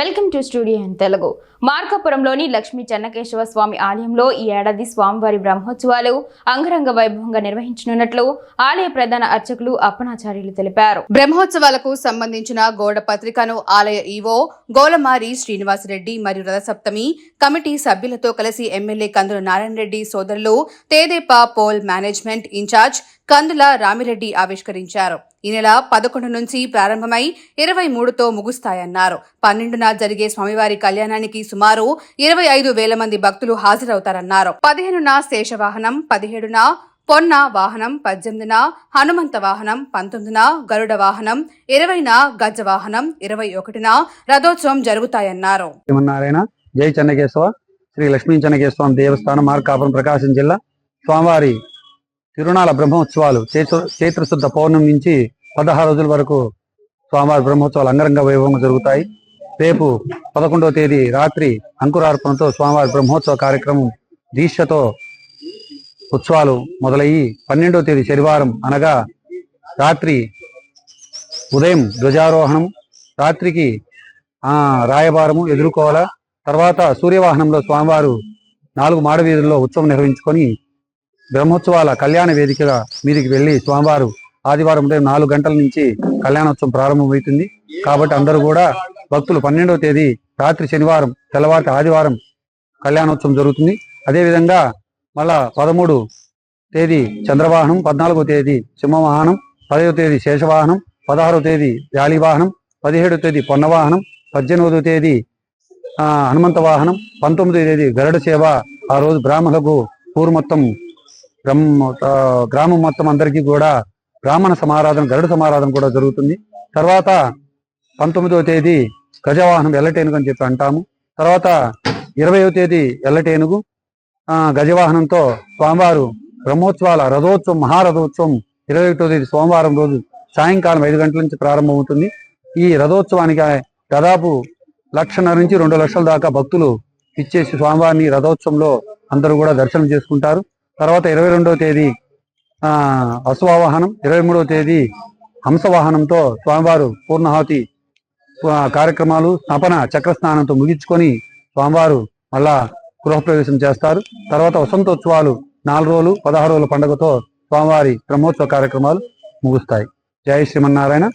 Welcome to studio in Telugu. మార్కాపురంలోని Lakshmi Chennakesava Swamy ఆలయంలో ఈ ఏడాది స్వామివారి బ్రహ్మోత్సవాలు అంగరంగ వైభవంగా నిర్వహించనున్నట్లు ఆలయ ప్రధాన అర్చకులు అప్పనాచార్యులు తెలిపారు. బ్రహ్మోత్సవాలకు సంబంధించిన గోడ పత్రికను ఆలయ ఈవో గోలమారి శ్రీనివాసరెడ్డి మరియు రథసప్తమి కమిటీ సభ్యులతో కలిసి ఎమ్మెల్యే కందుల నారాయణ రెడ్డి సోదరులు Tedepa poll management incharge Kandula Ramireddy ఆవిష్కరించారు. ఈ నెల పదకొండు నుంచి ప్రారంభమై ఇరవై మూడుతో ముగుస్తాయన్నారు. పన్నెండున జరిగే స్వామివారి కళ్యాణానికి సుమారు ఇరవై ఐదు వేల మంది భక్తులు హాజరవుతారన్నారు. పదిహేనున శేషవాహనం పదిహేడున పొన్న వాహనం పద్దెనిమిదిన హనుమంత వాహనం పంతొమ్మిదిన గరుడ వాహనం ఇరవైన గజ వాహనం ఇరవై ఒకటిన రథోత్సవం జరుగుతాయన్నారు. జై చెన్నకేశవ శ్రీ లక్ష్మీ చెన్నకేశ్వరం దేవస్థానం మార్కాపురం ప్రకాశం జిల్లా స్వామివారి తిరునాళ బ్రహ్మోత్సవాలు చైత్ర చైత్రశుద్ధ పౌర్ణమి నుంచి పదహారు రోజుల వరకు స్వామివారి బ్రహ్మోత్సవాలు అంగరంగ వైభవంగా జరుగుతాయి. రేపు పదకొండవ తేదీ రాత్రి అంకురార్పణతో స్వామివారి బ్రహ్మోత్సవ కార్యక్రమం దీక్షతో ఉత్సవాలు మొదలయ్యి పన్నెండవ తేదీ శనివారం అనగా రాత్రి ఉదయం ధ్వజారోహణం రాత్రికి ఆ రాయబారము ఎదుర్కోవాల తర్వాత సూర్యవాహనంలో స్వామివారు నాలుగు మాడవీధుల్లో ఉత్సవం నిర్వహించుకొని బ్రహ్మోత్సవాల కళ్యాణ వేదికగా మీదికి వెళ్ళి స్వామివారు ఆదివారం ఉదయం నాలుగు గంటల నుంచి కళ్యాణోత్సవం ప్రారంభమవుతుంది. కాబట్టి అందరూ కూడా భక్తులు పన్నెండవ తేదీ రాత్రి శనివారం తెల్లవారి ఆదివారం కళ్యాణోత్సవం జరుగుతుంది. అదేవిధంగా మళ్ళా పదమూడు తేదీ చంద్రవాహనం పద్నాలుగో తేదీ సింహవాహనం పదవ తేదీ శేషవాహనం పదహారవ తేదీ వాహనం పదిహేడో తేదీ పొన్నవాహనం పద్దెనిమిదో తేదీ ఆ, హనుమంత వాహనం పంతొమ్మిదో తేదీ గరుడ సేవ. ఆ రోజు బ్రాహ్మణులకు ఊరు మొత్తం బ్రహ్మ గ్రామం మొత్తం అందరికీ కూడా బ్రాహ్మణ సమారాధన గరుడ సమారాధన కూడా జరుగుతుంది. తర్వాత పంతొమ్మిదవ తేదీ గజవాహనం ఎల్లటేనుగు అని చెప్పి అంటాము. తర్వాత ఇరవయవ తేదీ ఎల్లటేనుగు ఆ, గజవాహనంతో స్వామివారు బ్రహ్మోత్సవాల రథోత్సవం మహారథోత్సవం ఇరవై ఒకటో తేదీ సోమవారం రోజు సాయంకాలం ఐదు గంటల నుంచి ప్రారంభమవుతుంది ఈ రథోత్సవానికి దాదాపు లక్షన్నర నుంచి రెండు లక్షల దాకా భక్తులు ఇచ్చేసి స్వామివారిని రథోత్సవంలో అందరూ కూడా దర్శనం చేసుకుంటారు. తర్వాత ఇరవై రెండవ తేదీ ఆ అశ్వవాహనం ఇరవై మూడవ తేదీ హంసవాహనంతో స్వామివారు పూర్ణాహుతి కార్యక్రమాలు స్నపన చక్ర స్నానంతో ముగించుకొని స్వామివారు మళ్ళా గృహప్రవేశం చేస్తారు. తర్వాత వసంతోత్సవాలు నాలుగు రోజులు పదహారు రోజుల పండుగతో స్వామివారి బ్రహ్మోత్సవ కార్యక్రమాలు ముగుస్తాయి. జై శ్రీమన్నారాయణ.